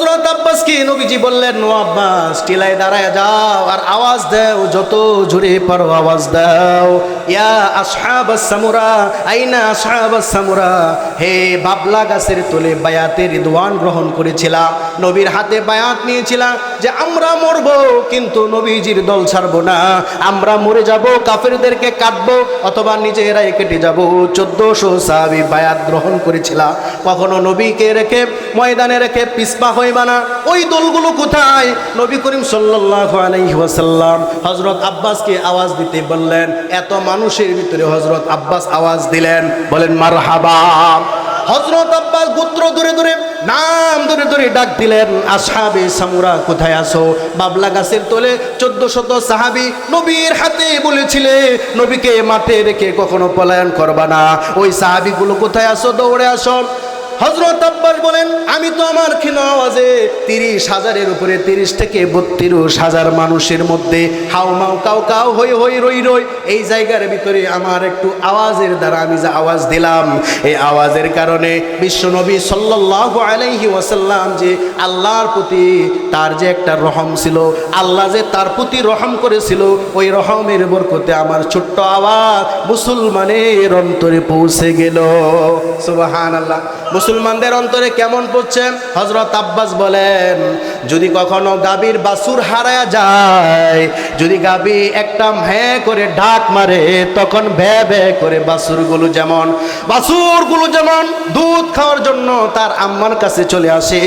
হজরত আব্বাসকে নবীজি বললেন নো আব্বাস, টিলায় দাঁড়ায় যাও আর আওয়াজ দাও, যত জোরে পারো আওয়াজ দাও। ইয়া আসহাব সামুরা, আইনা আসহাব সামুরা। হে বাবলা গাছের তোলে বায়াতে রিদওয়ান গ্রহণ করেছিলাম নবীর হাতে বায়াত নিয়েছিলাম যে আমরা মরব, কিন্তু নবীজির দল ছাড়বো না। আমরা মরে যাব, কাফেরদেরকে কাটবো, অথবা নিজেরাই কেটে যাব। চোদ্দশো সাহাবি বায়াত গ্রহণ করেছিলাম কখনো নবীকে রেখে ময়দানে রেখে পিসপা হইবা না। ওই দলগুলো কোথায়? নবী করিম সাল্লাল্লাহু আলাইহি ওয়াসাল্লাম হযরত আব্বাসকে আওয়াজ দিতে বললেন, এত মানুষের ভিতরে হযরত আব্বাস আওয়াজ দিলেন। বলেন, মারহাবা। হজরত আব্বাস গোত্র ধরে ধরে, নাম ধরে ধরে ডাক দিলেন, আসহাবে সামুরা, কোথায় আসো বাবলা গাছের তোলে চোদ্দ শত সাহাবি নবীর হাতে বলেছিলে, নবীকে মাঠে রেখে কখনো পলায়ন করবা না। ওই সাহাবিগুলো কোথায় আসো দৌড়ে আসো হজরত আব্বাস বলেন, আমি তো আমার ক্ষীণ আওয়াজে তিরিশ হাজারের উপরে তিরিশ থেকে বত্রিশ হাজার মানুষের মধ্যে হাউ মাউ কাউ কাউ হই হই রই রই এই জায়গার ভিতরে আমার একটু আওয়াজের দ্বারা আমি যে আওয়াজ দিলাম। এই আওয়াজের কারণে বিশ্বনবী সাল্লাল্লাহু আলাইহি ওয়াসাল্লাম যে আল্লাহর প্রতি তার যে একটা রহম ছিল, আল্লাহ যে তার প্রতি রহম করেছিল, ওই রহমের বরকতে আমার ছোট্ট আওয়াজ মুসলমানের অন্তরে পৌঁছে গেল। সুবাহান আল্লাহ মুসলমানদের অন্তরে কেমন পড়ছে? হজরত আব্বাস বলেন, যদি কখনো গাবির বাসুর হারায়া যায়, যদি গাবি একটা ভ্যাঁ করে ঢাক মারে, তখন ভ্যা ভ্যা করে বাসুরগুলো যেমন বাসুরগুলো যেমন দুধ খাওয়ার জন্য তার আম্মার কাছে চলে আসে।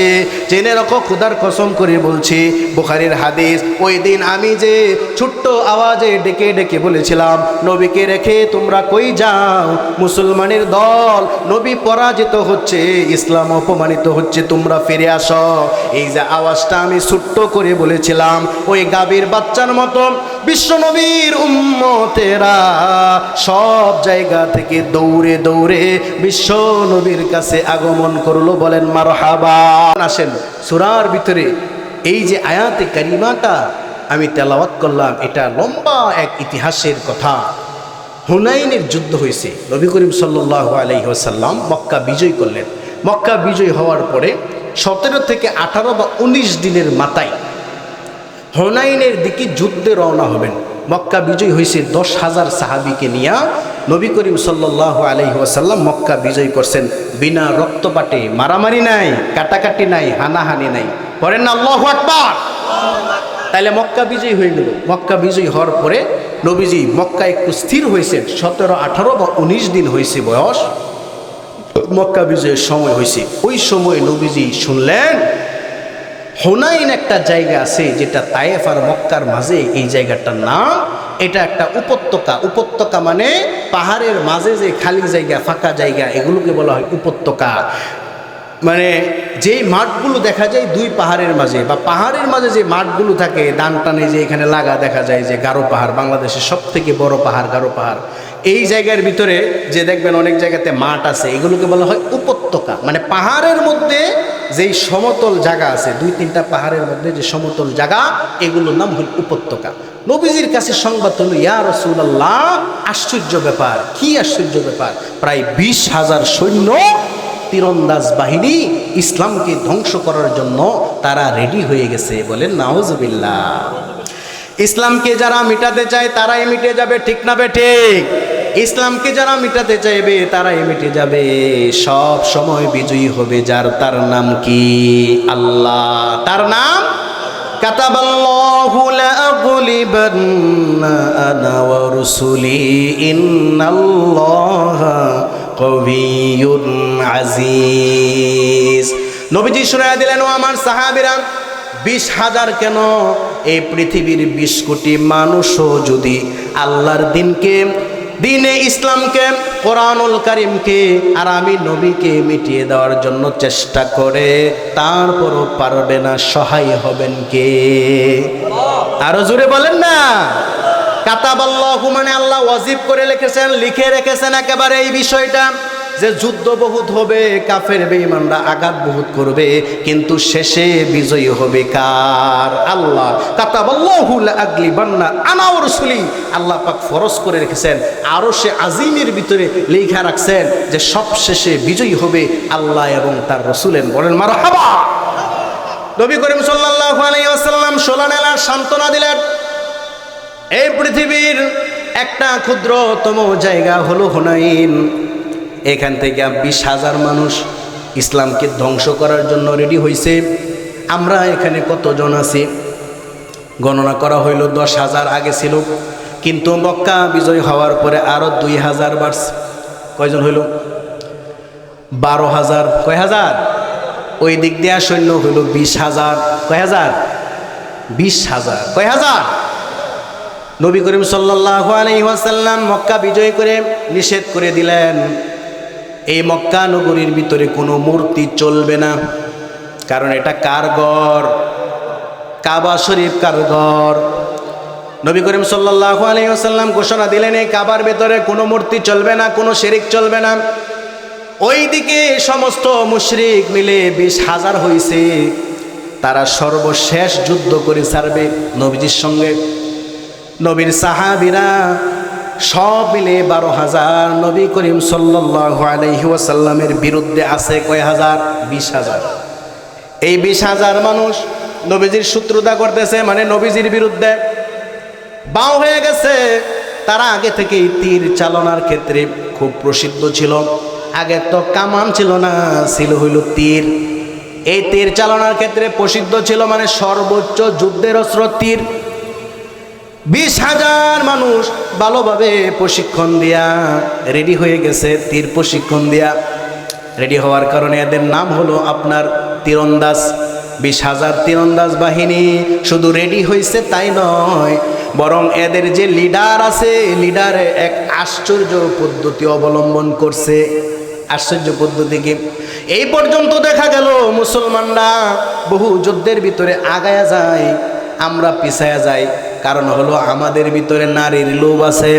জেনে রাখো, খুদার কসম করে বলছি, বুখারির হাদিস, ওই দিন আমি যে ছোট্ট আওয়াজে ডেকে ডেকে বলেছিলাম, নবীকে রেখে তোমরা কই যাও? মুসলমানের দল নবী পরাজিত হচ্ছে ইসলাম অপমানিত হচ্ছে, তোমরা ফিরে আসো। এই যে আওয়াজটা আমি ছোট্ট করে বলেছিলাম, ওই গাভীর বাচ্চার মতো বিশ্বনবীর উম্মতেরা সব জায়গা থেকে দৌড়ে দৌড়ে বিশ্ব নবীর কাছে আগমন করল, বলেন, মারহাবা। আসেন, সুরার ভিতরে এই যে আয়াতে কারিমাটা আমি তেলাওয়াত করলাম, এটা লম্বা এক ইতিহাসের কথা। হুনাইনের যুদ্ধ হয়েছে। নবী করিম সাল্লাহ আলহিহাসাল্লাম মক্কা বিজয় করলেন। মক্কা বিজয় হওয়ার পরে সতেরো থেকে আঠারো বা উনিশ দিনের মাথায় হুনাইনের দিকে যুদ্ধে রওনা হবেন। মক্কা বিজয় হয়েছে দশ হাজার সাহাবিকে নিয়ে নবী করিম সাল্লাহ আলহিহাসাল্লাম মক্কা বিজয় করছেন। বিনা রক্তপাটে মারামারি নাই, কাটাকাটি নাই, হানাহানি নাই। করেন না, আল্লাহ আকবার। তাইলে মক্কা বিজয়ী হয়ে গেল। মক্কা বিজয়ী হওয়ার পরে নবীজি মক্কা একটু স্থির হয়েছে সতেরো, আঠারো বা উনিশ দিন হয়েছে বয়স। মক্কা বিজয়ের সময় হয়েছে। ওই সময় নবীজি শুনলেন, হোনাইন একটা জায়গা আছে যেটা তায়েফ আর মক্কার মাঝে, এই জায়গাটার নাম। এটা একটা উপত্যকা। উপত্যকা মানে পাহাড়ের মাঝে যে খালি জায়গা, ফাঁকা জায়গা, এগুলোকে বলা হয় উপত্যকা। মানে যেই মাঠগুলো দেখা যায় দুই পাহাড়ের মাঝে বা পাহাড়ের মাঝে যে মাঠগুলো থাকে দান টানে যে এখানে লাগা দেখা যায় যে গারো পাহাড়, বাংলাদেশের সব থেকে বড় পাহাড় গারো পাহাড়। এই জায়গার ভিতরে যে দেখবেন অনেক জায়গাতে মাঠ আছে, এগুলোকে বলা হয় উপত্যকা। মানে পাহাড়ের মধ্যে যেই সমতল জায়গা আছে, দুই তিনটা পাহাড়ের মধ্যে যে সমতল জায়গা, এগুলোর নাম হল উপত্যকা। নবীজির কাছে সংবাদ হলো, ইয়া রসুল্লাহ আশ্চর্য ব্যাপার। কি আশ্চর্য ব্যাপার? প্রায় বিশ হাজার সৈন্য তীরন্দাজ বাহিনী ইসলামকে ধ্বংস করার জন্য তারা রেডি হয়ে গেছে বলেন নাওজবিল্লা ইসলামকে যারা মিটাতে চায় তারাই মিটে যাবে ঠিক না বে ঠিক ইসলামকে যারা মিটাতে চাইবে তারাই মিটে যাবে সব সময় বিজয়ী হবে যার তার নাম কি আল্লাহ তার নাম كتب الله لأغلبن أنا ورسلي إن الله কবিউন আজিজ। নবীজি শুনে দিলেন, ও আমার সাহাবিরা, বিশ হাজার কেন? এই পৃথিবীর বিশ কোটি মানুষও যদি আল্লাহর দিনকে, দিনে ইসলামকে, কোরআনুল করিমকে আর আমি নবীকে মিটিয়ে দেওয়ার জন্য চেষ্টা করে, তারপরও পারবে না, সহায় হবেন কে? আরও জোরে বলেন না। কাতাবাল্লাহু মানে আল্লাহ ওয়াজিব করে লিখেছেন লিখে রেখেছেন একেবারে এই বিষয়টা যে যুদ্ধ বহুত হবে, কাফের বেঈমানরা আঘাত বহুত করবে, কিন্তু শেষে বিজয়ী হবে কার? আল্লাহ। কাতাবাল্লাহু লাআগলিবান্না আনা ওয়া রাসূলি। আল্লাহ পাক ফরজ করে রেখেছেন, আরও সে আজিমের ভিতরে লেখা রাখছেন যে সব শেষে বিজয়ী হবে আল্লাহ এবং তার রসুলেন বলেন, মারহাবা! নবী করিম সাল্লাল্লাহু আলাইহি ওয়াসাল্লাম ষোলো নেলার সান্ত্বনা দিলেন। এই পৃথিবীর একটা ক্ষুদ্রতম জায়গা হলো হুনাইন। এখান থেকে বিশ হাজার মানুষ ইসলামকে ধ্বংস করার জন্য রেডি হয়েছে আমরা এখানে কতজন আছি? গণনা করা হইল দশ হাজার আগে ছিল, কিন্তু মক্কা বিজয় হওয়ার পরে আরও দুই হাজার বার্স কয়জন হইল? বারো হাজার। কয় হাজার? ওই দিক দিয়ে সৈন্য হইল বিশ হাজার। কয় হাজার? বিশ হাজার। কয় হাজার? নবী করিম সাল্লাহ আলহিহাসাল্লাম মক্কা বিজয় করে নিষেধ করে দিলেন। এই মক্কা নগরীর ভিতরে কোনো মূর্তি চলবে না। কারণ এটা কার ঘর কাবা শরীফ কার নবী করিম সাল্লাহ আলহিহাসাল্লাম ঘোষণা দিলেন, এই কাবার ভেতরে কোনো মূর্তি চলবে না, কোনো শেরিক চলবে না। ওই দিকে সমস্ত মুশরিক মিলে বিশ হাজার হয়েছে তারা সর্বশেষ যুদ্ধ করে ছাড়বে নবীজির সঙ্গে। নবীর সাহাবিরা সব মিলে বারো হাজার নবী করিম সাল্লাহ আলহি ওয়াসাল্লামের বিরুদ্ধে আছে কয় হাজার? বিশ হাজার। এই বিশ হাজার মানুষ নবীজির শত্রুতা করতেছে মানে নবীজির বিরুদ্ধে বাও হয়ে গেছে। তারা আগে থেকেই তীর চালনার ক্ষেত্রে খুব প্রসিদ্ধ ছিল। আগে তো কামান ছিল না, ছিল হইল তীর। এই তীর চালনার ক্ষেত্রে প্রসিদ্ধ ছিল মানে সর্বোচ্চ যুদ্ধের অস্ত্র তীর। বিশ হাজার মানুষ ভালোভাবে প্রশিক্ষণ দিয়া রেডি হয়ে গেছে, তীর প্রশিক্ষণ দিয়া। রেডি হওয়ার কারণে এদের নাম হলো আপনার তীরন্দাজ। বিশ হাজার তীরন্দাজ বাহিনী শুধু রেডি হয়েছে তাই নয়, বরং এদের যে লিডার আছে, লিডারে এক আশ্চর্য পদ্ধতি অবলম্বন করছে। আশ্চর্য পদ্ধতি কি? এই পর্যন্ত দেখা গেল মুসলমানরা বহু যুদ্ধের ভিতরে আগায়া যায়, আমরা পিছায়া যাই। কারণ হলো আমাদের ভিতরে নারীর লোভ আছে।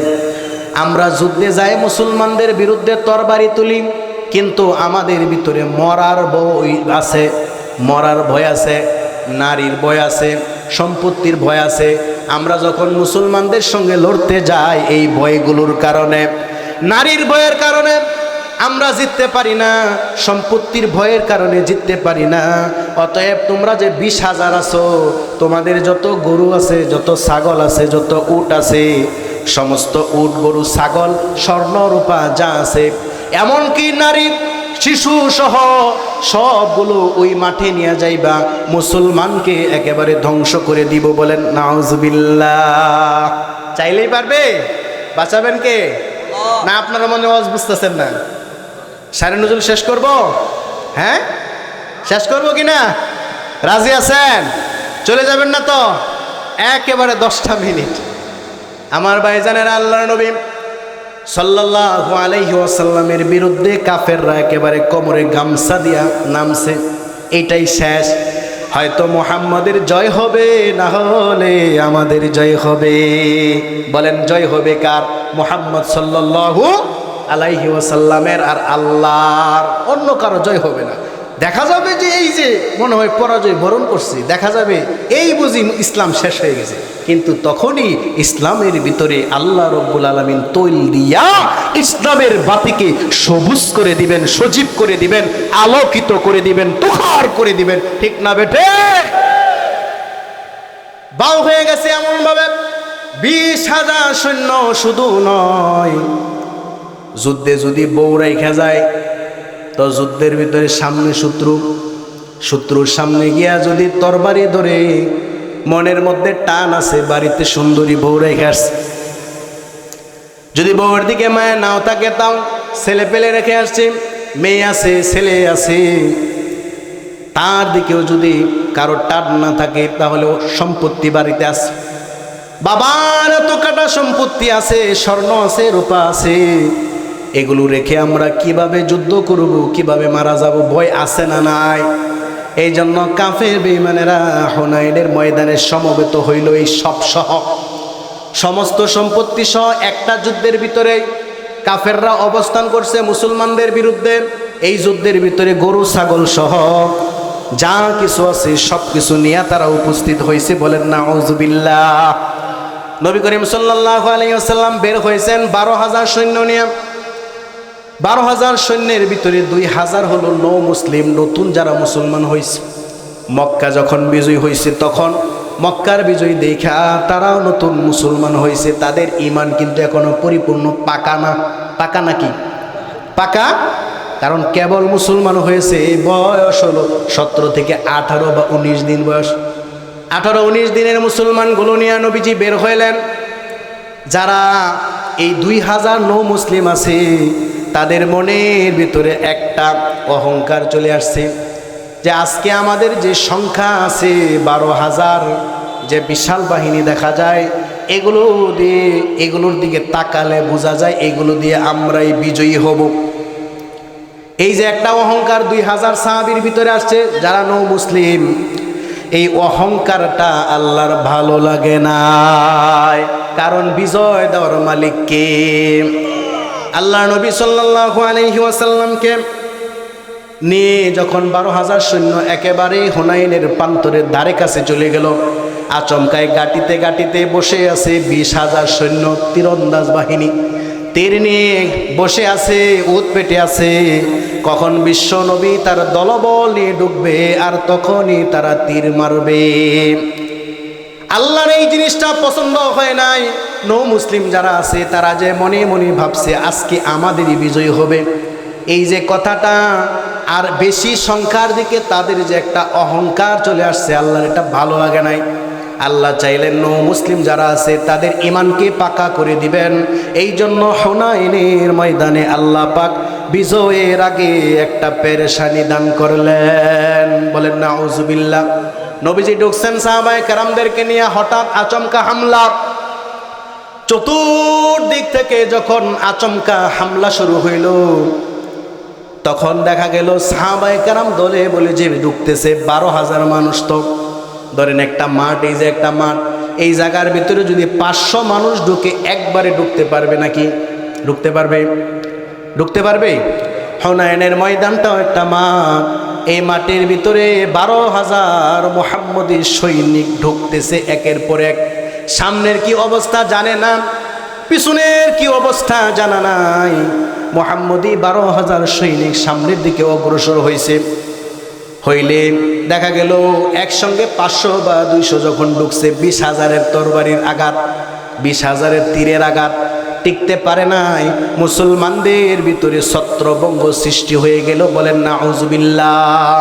আমরা যুদ্ধে যাই, মুসলমানদের বিরুদ্ধে তরবারি তুলি, কিন্তু আমাদের ভিতরে মরার ভয় আছে, মরার ভয় আছে, নারীর ভয় আছে, সম্পত্তির ভয় আছে। আমরা যখন মুসলমানদের সঙ্গে লড়তে যাই, এই ভয়গুলোর কারণে, নারীর ভয়ের কারণে আমরা জিততে পারি না সম্পত্তির ভয়ের কারণে জিততে পারি না। অতএব তোমরা যে বিশ হাজার আছো তোমাদের যত গরু আছে যত ছাগল আছে যত উট আছে সমস্ত উট গরু ছাগল স্বর্ণ রূপা যা আছে এমনকি নারী শিশু সহ সবগুলো ওই মাঠে নিয়ে যাইবা মুসলমানকে একেবারে ধ্বংস করে দিব বলেন নাউজবিল্লাহ। চাইলেই পারবে? বাঁচাবেন কে? না আপনারা মনে ওয়াজ বুঝতেছেন না। সারে নজরুল শেষ করব? হ্যাঁ? শেষ করব কি না? রাজি আছেন? চলে যাবেন না তো? একেবারে দশটা মিনিট। আমার ভাইজানের আল্লাহ নবী সাল্লাল্লাহু আলাইহি ওয়াসাল্লামের বিরুদ্ধে কাফেররা একেবারে কোমরে গামছা দিয়া নামছে। এটাই শেষ। হয়তো মোহাম্মদের জয় হবে, না হলে আমাদের জয় হবে। বলেন জয় হবে কার? মোহাম্মদ সাল্লাল্লাহু আলাইহি ওয়াসাল্লামের আর আল্লাহর অন্য কারও জয় হবে না। দেখা যাবে যে এই যে মনে হয় পরাজয় বরণ করছি, দেখা যাবে এই বুঝি ইসলাম শেষ হয়ে গেছে। কিন্তু তখনই ইসলামের ভিতরে আল্লাহ রব্বুল আলমিন তৈল দিয়া ইসলামের বাতিকে সবুজ করে দিবেন, সজীব করে দিবেন, আলোকিত করে দিবেন, তুখার করে দিবেন। ঠিক না বেটে বাউ হয়ে গেছে এমন ভাবে বিশ হাজার সৈন্য শুধু নয় যুদ্ধে যদি বউ রেখা যায়, তো যুদ্ধের ভিতরে সামনে শত্রু। শত্রুর সামনে গিয়া যদি তরবারি ধরে, মনের মধ্যে টান আছে, বাড়িতে সুন্দরী বউ রেখে আসছে। যদি বউয়ের দিকে মায়ের নাও থাকে, তাও ছেলে পেলে রেখে আসছে, মেয়ে আছে, ছেলে আছে। তার দিকেও যদি কারোর টান না থাকে, তাহলে সম্পত্তি বাড়িতে আছে বাবার এত কাটা সম্পত্তি আছে, স্বর্ণ আছে, রূপা আছে। এগুলো রেখে আমরা কীভাবে যুদ্ধ করব, কীভাবে মারা যাব, ভয় আছে না নাই? এই জন্য কাফের বেইমানেরা হোনাইনের ময়দানে সমবেত হইল এই সব সহ। সমস্ত সম্পত্তি সহ একটা যুদ্ধের ভিতরে কাফেররা অবস্থান করছে মুসলমানদের বিরুদ্ধে। এই যুদ্ধের ভিতরে গরু, ছাগল সহ যা কিছু আছে, সব কিছু নিয়ে তারা উপস্থিত হয়েছে বলেন না নবী করিম সাল্লাহ আলাইসাল্লাম বের হয়েছেন বারো হাজার সৈন্য নিয়ে। বারো হাজার সৈন্যের ভিতরে দুই হাজার হলো নৌ মুসলিম নতুন যারা মুসলমান হয়েছে। মক্কা যখন বিজয়ী হয়েছে, তখন মক্কার বিজয়ী দেখা তারাও নতুন মুসলমান হয়েছে। তাদের ইমান কিন্তু এখনও পরিপূর্ণ পাকা না। পাকা নাকি? পাকা? কারণ কেবল মুসলমান হয়েছে বয়স হলো সতেরো থেকে আঠারো বা উনিশ দিন বয়স। আঠারো, উনিশ দিনের মুসলমানগুলো নিয়ে নবীজি বের হইলেন। যারা এই দুই হাজার নৌ মুসলিম আছে তাদের মনের ভিতরে একটা অহংকার চলে আসছে যে আজকে আমাদের যে সংখ্যা আছে বারো হাজার যে বিশাল বাহিনী দেখা যায়, এগুলো দিয়ে, এগুলোর দিকে তাকালে বোঝা যায় এগুলো দিয়ে আমরাই বিজয়ী হব। এই যে একটা অহংকার দুই হাজার সাহাবির ভিতরে আসছে, যারা নৌ মুসলিম, এই অহংকারটা আল্লাহর ভালো লাগে না কারণ বিজয় দেওয়ার মালিককে আল্লাহ নবী সাল্লাল্লাহু আলাইহি ওয়াসাল্লামকে নিয়ে যখন বারো হাজার সৈন্য একেবারে হুনাইনের প্রান্তরের ধারে কাছে চলে গেল, আচমকায় গাটিতে গাটিতে বসে আছে বিশ হাজার সৈন্য তীরন্দাজ বাহিনী। তীর নিয়ে বসে আছে, উত পেটে আছে। কখন বিশ্ব নবী তার দলবল নিয়ে ডুববে, আর তখনই তারা তীর মারবে। আল্লাহর এই জিনিসটা পছন্দ হয় নাই। নৌ মুসলিম যারা আছে, তারা যে মনে মনে ভাবছে, আজকে আমাদেরই বিজয় হবে। এই যে কথাটা, আর বেশি সংখ্যার দিকে তাদের যে একটা অহংকার চলে আসছে, আল্লাহর এটা ভালো লাগে নাই। আল্লাহ চাইলেন নৌ মুসলিম যারা আছে, তাদের ইমানকে পাকা করে দিবেন। এই জন্য হোনাইনের ময়দানে আল্লাহ পাক বিজয়ের আগে একটা পেরেশানি দান করলেন। বলেন না উজুবিল্লা নবীজি ঢুকছেন সাহাবায় কারামদেরকে নিয়ে হঠাৎ আচমকা হামলা। চতুর্দিক থেকে যখন আচমকা হামলা শুরু হইল, তখন দেখা গেল সাহাবায় কারাম দলে বলে যে ঢুকতেছে বারো হাজার মানুষ তো। ধরেন একটা মাঠ, এই যে একটা মাঠ, এই জায়গার ভিতরে যদি পাঁচশো মানুষ ঢুকে একবারে ঢুকতে পারবে নাকি? ঢুকতে পারবে? ঢুকতে পারবে? হনায়নের ময়দানটাও একটা মাঠ। এই মাঠের ভিতরে বারো হাজার মোহাম্মদী সৈনিক ঢুকতেছে একের পর এক। সামনের কি অবস্থা জানে না, পিছনের কি অবস্থা জানা নাই। মোহাম্মদী বারো হাজার সৈনিক সামনের দিকে অগ্রসর হয়েছে হইলে দেখা গেল একসঙ্গে পাঁচশো বা দুইশো যখন ঢুকছে, বিশ হাজারের তরবারির আঘাত, বিশ হাজারের তীরের আঘাত টিকতে পারে নাই। মুসলমানদের ভিতরে ছত্রভঙ্গ সৃষ্টি হয়ে গেল বলেন না আউজুবিল্লাহ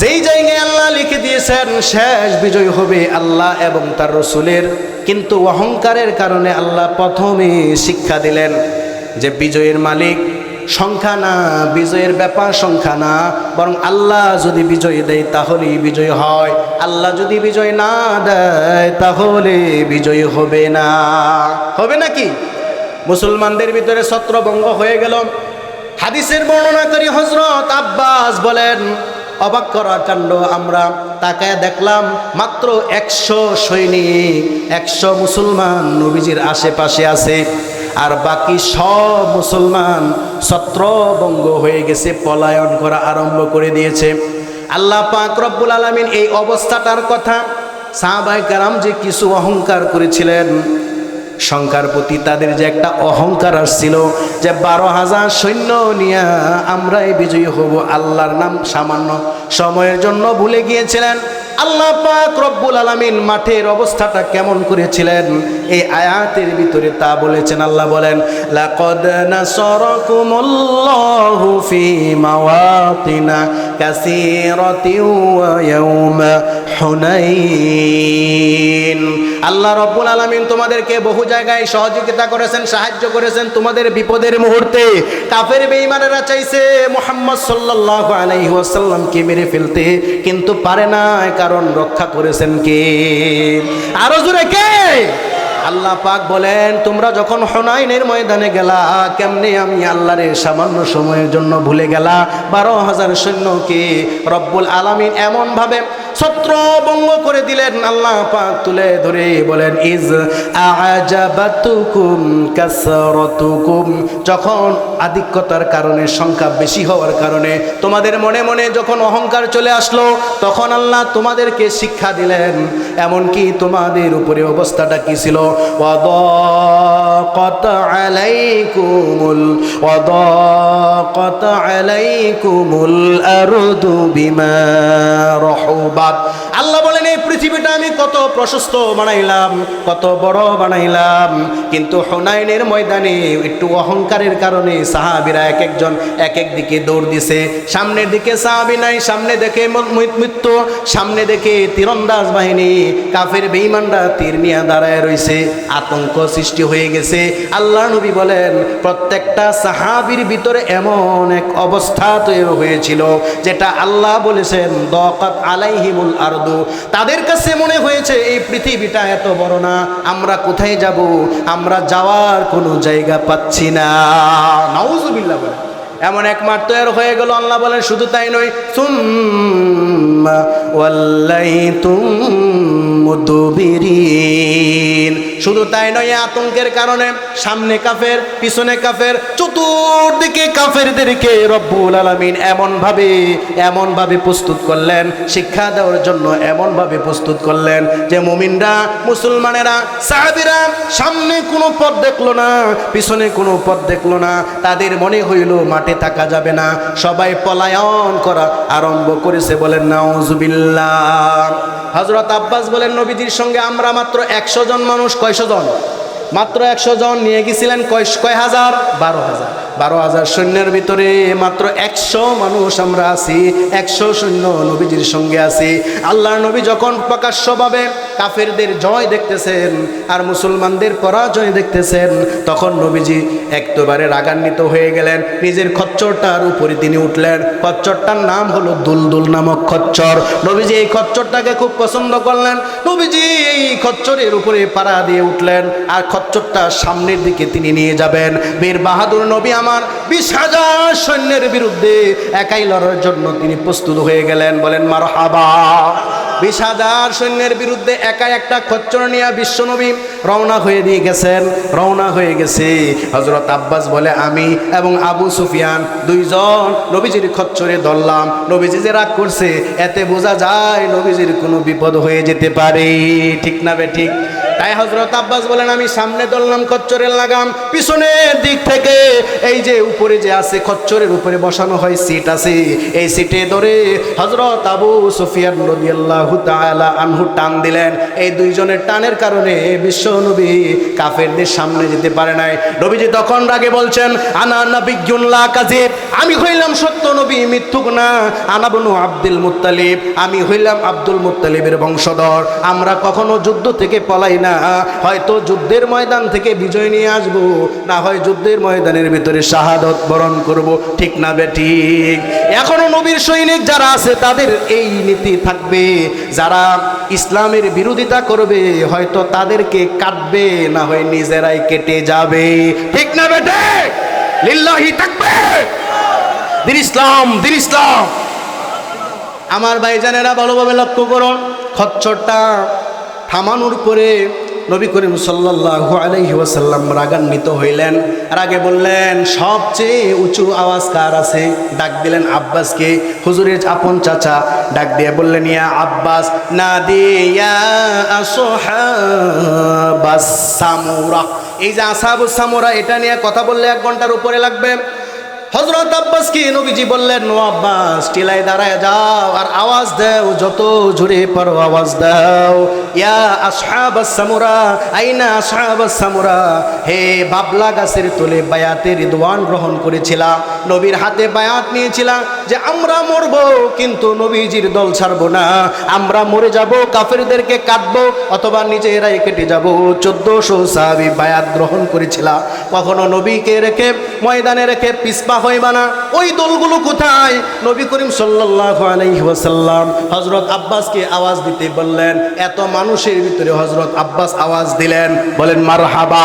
যেই জায়গায় আল্লাহ লিখে দিয়েছেন, শেষ বিজয় হবে আল্লাহ এবং তার রসুলের। কিন্তু অহংকারের কারণে আল্লাহ প্রথমে শিক্ষা দিলেন যে বিজয়ের মালিক সংখ্যা না, বিজয়ের ব্যাপার সংখ্যা না, বরং আল্লাহ যদি বিজয় দেয় তাহলেই বিজয় হয়। আল্লাহ যদি বিজয় না দেয় তাহলে বিজয় হবে না। হবে নাকি মুসলমানদের ভিতরে ছত্রভঙ্গ হয়ে গেল। হাদিসের বর্ণনাকারী হজরত আব্বাস বলেন, অবাক করা কাণ্ড, আমরা তাকায় দেখলাম, মাত্র একশো সৈনিক, একশো মুসলমান নবীজির আশেপাশে আছে, আর বাকি সব মুসলমান ছত্রভঙ্গ হয়ে গেছে, পলায়ন করা আরম্ভ করে দিয়েছে। আল্লাহ পাক রব্বুল আলমিন এই অবস্থাটার কথা সাহাবাই কারাম যে কিছু অহংকার করেছিলেন সংখ্যার প্রতি তাদের যে একটা অহংকার আসছিল যে বারো হাজার সৈন্য নিয়ে আমরাই বিজয়ী হব, আল্লাহর নাম সামান্য সময়ের জন্য ভুলে গিয়েছিলেন। আল্লাহ পাক রব্বুল আলামিন মাঠের অবস্থাটা কেমন করেছিলেন? এই আয়াতের ভিতরে তা বলেছেন, আল্লাহ বলেন, লাকাদ নাসারাকুমুল্লাহু ফি মাওয়াতিনা কাসীরাতিন ওয়া ইয়াউমা হুনাইন। আল্লাহ রব্বুল আলামিন তোমাদেরকে বহু জায়গায় সহযোগিতা করেছেন, সাহায্য করেছেন তোমাদের বিপদের মুহূর্তে। কাফের বেঈমানেরা চাইছে মোহাম্মদ সাল্লাল্লাহু আলাইহি ওয়াসাল্লামকে মেরে ফেলতে, কিন্তু পারে না কারণ রক্ষা করেছেন কে? আরও জোরে কে? আল্লাহ পাক বলেন, তোমরা যখন হনাইনের ময়দানে গেলা, কেমনে আমি আল্লাহরে সামান্য সময়ের জন্য ভুলে গেলা? বারো হাজার সৈন্যকে রব্বুল আলামিন এমনভাবে ছত্রভঙ্গ করে দিলেন। আল্লাহ পাক তুলে ধরে বলেন, ইজ আজাবাতুকুম কাসরাতুকুম। যখন আধিক্যতার কারণে, সংখ্যা বেশি হওয়ার কারণে, তোমাদের মনে মনে যখন অহংকার চলে আসলো, তখন আল্লাহ তোমাদেরকে শিক্ষা দিলেন। এমনকি তোমাদের উপরে অবস্থাটা কি ছিল? ওয়াদাকাত আলাইকুমুল ওয়াদাকাত আলাইকুমুল আরদু বিমা রাহুব। ধন্যবাদ। আল্লাহ বলেন, এই পৃথিবীটা আমি কত প্রশস্ত বানাইলাম, কত বড় বানাইলাম। কিন্তু হোনাইনের ময়দানে একটু অহংকারের কারণে সাহাবিরা এক একজন এক এক দিকে দৌড় দিছে। সামনের দিকে সাহাবি নাই, সামনে দেখে মৃত্যু। সামনে দেখে তীরন্দাজ বাহিনী, কাফের বেইমানরা তীর নিয়ে দাঁড়ায় রয়েছে আতঙ্ক সৃষ্টি হয়ে গেছে। আল্লাহ নবী বলেন, প্রত্যেকটা সাহাবির ভিতরে এমন এক অবস্থা তৈরি হয়েছিল, যেটা আল্লাহ বলেছেন, দকাত আলাইহি আলাইহিমুল আরদু। তাদের কাছে মনে হয়েছে, এই পৃথিবীটা এত বড় না, আমরা কোথায় যাব? আমরা যাওয়ার কোনো জায়গা পাচ্ছি না। নাউজুবিল্লাহ বলে। এমন এক মাঠ তৈরি হয়ে গেল, আল্লাহ বলেন, শুধু তাই নয়, সুম্মা ওয়াল্লাইতুম মুদবিরিন। শুধু তাই নয়, আতঙ্কের কারণে সামনে কাফের, পিছনে কাফের, চতুর্দিকে কাফেরদেরকে রব্বুল আলামিন এমন ভাবে এমন ভাবে প্রস্তুত করলেন, শিক্ষা দেওয়ার জন্য এমন ভাবে প্রস্তুত করলেন যে মুমিনরা, মুসলমানেরা, সাহাবীরা সামনে কোনো পথ দেখল না, পিছনে কোনো পথ দেখল না, তাদের মনে হইল মাঠে থাকা যাবে না, সবাই পলায়ন করা আরম্ভ করেছে বলেন, নাউজুবিল্লাহ। হজরত আব্বাস বলেন, নবীজির সঙ্গে আমরা মাত্র একশো জন মানুষ কয়শো জন। মাত্র একশো জন নিয়ে গেছিলেন কয় কয় হাজার? বারো হাজার। বারো হাজার সৈন্যের ভিতরে মাত্র একশো মানুষ আমরা আছি, একশো সৈন্য নবীজির সঙ্গে আছি। আল্লাহর নবী যখন প্রকাশ্যভাবে কাফেরদের জয় দেখতেছেন আর মুসলমানদের পরাজয় দেখতেছেন, তখন নবীজি একবারে রাগান্বিত হয়ে গেলেন। নিজের খচ্চরটার উপরে তিনি উঠলেন। খচ্চরটার নাম হলো দুলদুল নামক খচ্চর। নবীজি এই খচ্চরটাকে খুব পছন্দ করলেন। নবীজি এই খচ্চরের উপরে পাড়া দিয়ে উঠলেন। আর খচ্চরটা সামনের দিকে তিনি নিয়ে যাবেন। বীর বাহাদুর নবী আমার বিশ হাজার সৈন্যের বিরুদ্ধে একাই লড়ার জন্য তিনি প্রস্তুত হয়ে গেলেন। বলেন মার হাবা বিশ হাজার সৈন্যের বিরুদ্ধে একা একটা খচ্চর নিয়ে বিশ্বনবী রওনা হয়ে দিয়ে গেছেন, রওনা হয়ে গেছে। হজরত আব্বাস বলে, আমি এবং আবু সুফিয়ান দুইজন নবীজির খচ্চরে ধরলাম। নবীজি যে রাগ করছে, এতে বোঝা যায় নবীজির কোনো বিপদ হয়ে যেতে পারে। ঠিক না বে ঠিক? তাই হজরত আব্বাস বলেন, আমি সামনে ধরলাম, খচ্চরের লাগাম। পিছনের দিক থেকে এই যে উপরে যে আছে, খচ্চরের উপরে বসানো হয় সিট আছে। এই সিটে ধরে হজরত আবু সুফিয়ান রদিয়াল্লাহু আনহু টান দিলেন। এই দুইজনের টানের কারণে বিশ্ব নবী কাফেরদের সামনে যেতে পারে নাই। নবীজি তখন রাগে বলছেন, আনা নাবিজ্ঞুল্লাহ কাজিব আমি হইলাম সত্য নবী, মিথ্যুক না। আনা বনু আব্দুল মুত্তালিব। আমি হইলাম আব্দুল মুত্তালিবের বংশধর। আমরা কখনো যুদ্ধ থেকে পলাই না। হয়তো যুদ্ধের ময়দান থেকে বিজয় নিয়ে আসব। না হয় যুদ্ধের ময়দানের ভিতরে শাহাদত বরণ করব। ঠিক না বে ঠিক? এখনও নবীর সৈনিক যারা আছে, তাদের এই নীতি থাকবে। যারা ইসলামের বিরোধিতা করবে, হয়তো তাদেরকে কাটবে, না হয় নিজেরাই কেটে যাবে। ঠিক না বেটে? লিল্লাহি থাকবে দিন ইসলাম দিন ইসলাম। আমার ভাইজানেরা ভালোভাবে লক্ষ্য করুন খচ্চরটা থামানোর পরে নবী করিম সাল্লাল্লাহু আলাইহি ওয়াসাল্লাম রাগান্বিত হইলেন রাগে বললেন, সবচেয়ে উঁচু আওয়াজ কার আছে? ডাক দিলেন আব্বাসকে। হুজুরের আপন চাচা ডাক দিয়ে বললেন, ইয়া আব্বাস না দিয়া সামুরা। এই যে আসাবুস সামুরা, এটা নিয়ে কথা বললে এক ঘণ্টার উপরে লাগবে। হজরত আব্বাস কি নবীজি বললেন নো আব্বাস, টিলায় দাঁড়ায় যাও আর আওয়াজ দাও, যত জোরে পারো আওয়াজ দাও। ইয়া আসহাবাস সামুরা আইনা আসহাবাস সামুরা হে বাবলা গাছের তোলে বায়াতে রিদওয়ান গ্রহণ করেছিলাম নবীর হাতে বায়াত নিয়েছিলাম যে আমরা মরব, কিন্তু নবীজির দল ছাড়বো না। আমরা মরে যাব, কাফেরদেরকে কাটবো অথবা নিজেরাই কেটে যাব। চোদ্দশো সাহাবি বায়াত গ্রহণ করেছিলাম কখনো নবীকে রেখে, ময়দানে রেখে পিসপা হইবা না। ওই দলগুলো কোথায়? নবী করিম সাল্লাল্লাহু আলাইহি ওয়াসাল্লাম আব্বাসকে আওয়াজ দিতে বললেন, এত মানুষের ভিতরে হযরত আব্বাস আওয়াজ দিলেন। বলেন, মারহাবা।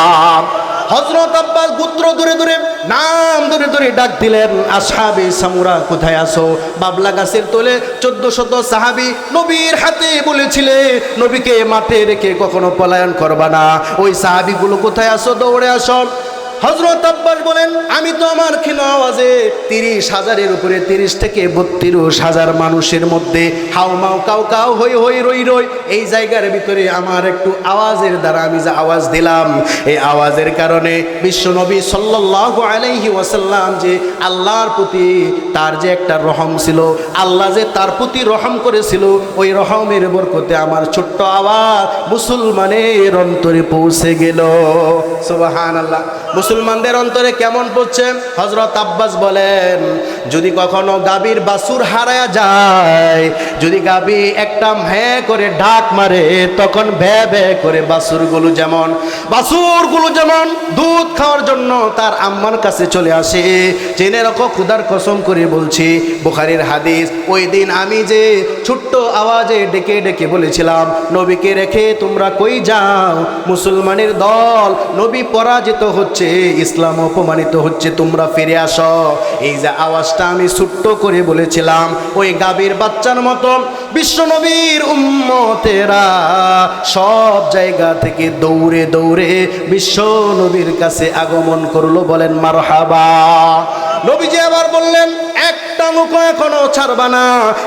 হজরত আব্বাস গুত্র ধরে ধরে, নাম ধরে ধরে ডাক দিলেন, আসহাবি সামুরা, কোথায় আসো বাবলা গাছের তোলে চোদ্দ শত সাহাবি নবীর হাতে বলেছিলে, নবীকে মাঠে রেখে কখনো পলায়ন করবা না। ওই সাহাবিগুলো কোথায় আসো দৌড়ে আসো হজরত আব্বাস বলেন, আমি তো আমার ক্ষীণ আওয়াজে তিরিশ হাজারের উপরে তিরিশ থেকে বত্রিশ হাজার মানুষের মধ্যে হাউমাউ কাউ কাউ হই হই রই রই, এই জায়গার ভিতরে আমার একটু আওয়াজের দ্বারা আমি যে আওয়াজ দিলাম, এই আওয়াজের কারণে বিশ্বনবী সাল্লাল্লাহু আলাইহি ওয়াসাল্লাম যে আল্লাহর প্রতি তার যে একটা রহম ছিল, আল্লাহ যে তার প্রতি রহম করেছিল, ওই রহমের বরকতে আমার ছোট্ট আওয়াজ মুসলমানের অন্তরে পৌঁছে গেল। সুবাহান আল্লাহ মুসলমানদের অন্তরে কেমন পড়ছে? হজরত আব্বাস বলেন, যদি কখনো গাবির বাসুর হারায়া যায়, যদি গাবি একটা ভ্যাঁ করে ডাক মারে, তখন ভ্যা ভ্যা করে বাসুরগুলো যেমন বাসুরগুলো যেমন দুধ খাওয়ার জন্য তার আম্মার কাছে চলে আসে। জেনে রাখো, খুদার কসম করে বলছি, বুখারির হাদিস, ওই দিন আমি যে ছোট্ট আওয়াজে ডেকে ডেকে বলেছিলাম, নবীকে রেখে তোমরা কই যাও? মুসলমানের দল নবী পরাজিত হচ্ছে ইসলাম অপমানিত হচ্ছে, তোমরা ফিরে আস। এই যে আওয়াজটা আমি ছোট্ট করে বলেছিলাম, ওই গাবির বাচ্চার মতো বিশ্বনবীর উম্মতেরা সব জায়গা থেকে দৌড়ে দৌড়ে বিশ্বনবীর কাছে আগমন করল, বলেন, মারহাবা। নবীজি আবার বললেন একটা এখনও ছাড়বা না।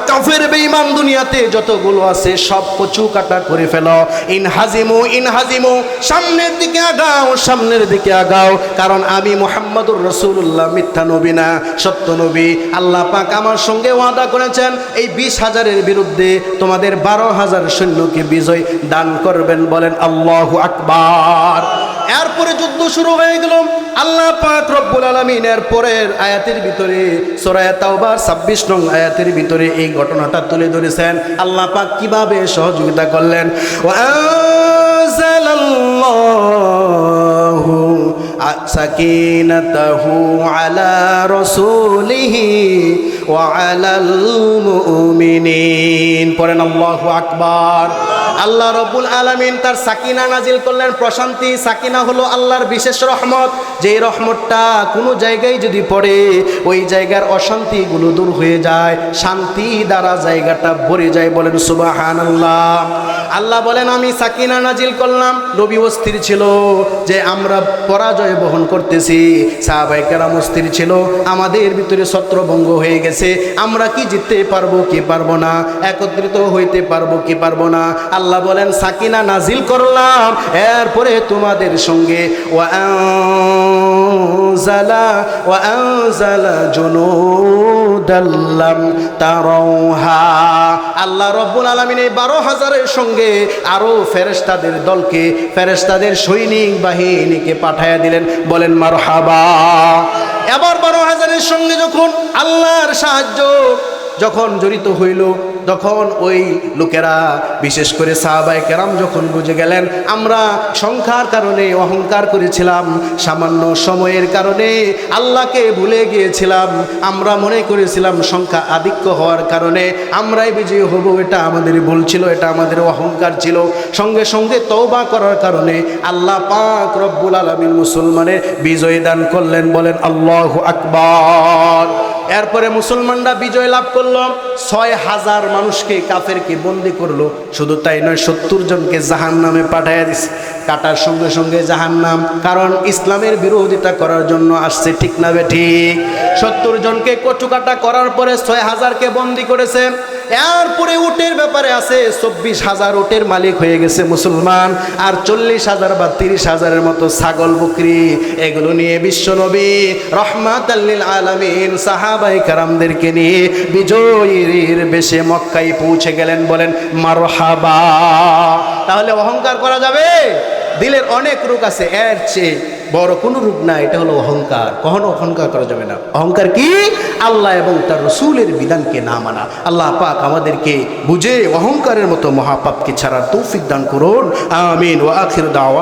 কাফের বেঈমান দুনিয়াতে যতগুলো আছে সব কচু কাটা করে ফেলো। ইন হাজিমু ইন হাজিমু, সামনের দিকে আগাও, সামনের দিকে আগাও। কারণ আমি মোহাম্মদুর রসুল্লাহ মিথ্যা নবী না, সত্য নবী। আল্লাহ পাক আমার সঙ্গে ওয়াদা করেছেন, এই বিশ হাজারের বিরুদ্ধে তোমাদের বারো হাজার সৈন্যকে বিজয় দান করবেন বলেন আল্লাহ আকবার। এরপরে যুদ্ধ শুরু হয়ে গেল। আল্লাহ পাক রব্বুল আলামিন এর পরের আয়াতের ভিতরে, সূরা তাওবার 26 নং আয়াতের ভিতরে এই ঘটনাটা তুলে ধরেছেন। আল্লাহ পাক কীভাবে সহযোগিতা করলেন? আলাল মুমিনিন। পড়েন আল্লাহু রব্বুল আলমিন তার সাকিনা নাজিল করলেন। প্রশান্তি, সাকিনা হলো আল্লাহর বিশেষ রহমত। যে রহমতটা কোনো জায়গায় যদি পড়ে, ওই জায়গার অশান্তিগুলো দূর হয়ে যায়, শান্তি দ্বারা জায়গাটা ভরে যায় বলেন সুবাহান আল্লাহ আল্লাহ বলেন, আমি সাকিনা নাজিল করলাম, নবী অস্থির ছিল যে আমরা পরাজয় বহন করতেছি। সাহাবাই কেরাম অস্থির ছিল, আমাদের ভিতরে ছত্রভঙ্গ হয়ে গেছে। আমরা কি জিততে পারব, কি পারব না? একত্রিত হইতে পারব, কি পারব না? আল্লাহ বলেন, সাকিনা নাজিল করলাম, এরপরে তোমাদের সঙ্গে আল্লাহ রব্বুল আলামিন এই বারো হাজারের সঙ্গে আরও ফেরেশতাদের দলকে, ফেরেশতাদের সৈনিক বাহিনীকে পাঠায়া দিলেন, বলেন, মারহাবা। এবার বারো হাজারের সঙ্গে যখন আল্লাহর সাহায্য যখন জড়িত হইল, তখন ওই লোকেরা, বিশেষ করে সাহাবাই কেরাম যখন বুঝে গেলেন, আমরা সংখ্যার কারণে অহংকার করেছিলাম, সামান্য সময়ের কারণে আল্লাহকে ভুলে গিয়েছিলাম, আমরা মনে করেছিলাম সংখ্যা আধিক্য হওয়ার কারণে আমরাই বিজয়ী হব, এটা আমাদের ভুল ছিল, এটা আমাদের অহংকার ছিল। সঙ্গে সঙ্গে তৌবা করার কারণে আল্লাহ পাক রব্বুল আলমিন মুসলমানের বিজয় দান করলেন, বলেন আল্লাহ আকবর। এরপরে মুসলমানরা বিজয় লাভ করল ছয় হাজার মানুষকে কাফেরকে বন্দি করল। শুধু তাই নয়, সত্তর জনকে জাহান নামে পাঠাইয়া দিছে। কাটার সঙ্গে সঙ্গে জাহান নাম কারণ ইসলামের বিরোধিতা করার জন্য আসছে, ঠিক না বে ঠিক? সত্তর জনকে কচু কাটা করার পরে ছয় হাজারকে বন্দি করেছে। এরপরে উটের ব্যাপারে আছে, চব্বিশ হাজার উটের মালিক হয়ে গেছে মুসলমান, আর চল্লিশ হাজার বা তিরিশ হাজারের মতো ছাগল বকরি, এগুলো নিয়ে বিশ্বনবী রহমাত আলমিন সাহাবাই কারামদেরকে নিয়ে বিজয়ীর বেশে মক্কায় পৌঁছে গেলেন, বলেন, মারহাবা। তাহলে অহংকার করা যাবে? দিলের অনেক রোগ আছে, এর চেয়ে বড় কোনো রূপ না, এটা হলো অহংকার। কখনো অহংকার করা যাবে না। অহংকার কি? আল্লাহ এবং তার রসুলের বিধানকে না মানা। আল্লাহ পাক আমাদেরকে বুঝে অহংকারের মতো মহাপাপকে ছাড়ার তৌফিক দান করুন। আমিন। ও আখির দাওয়া।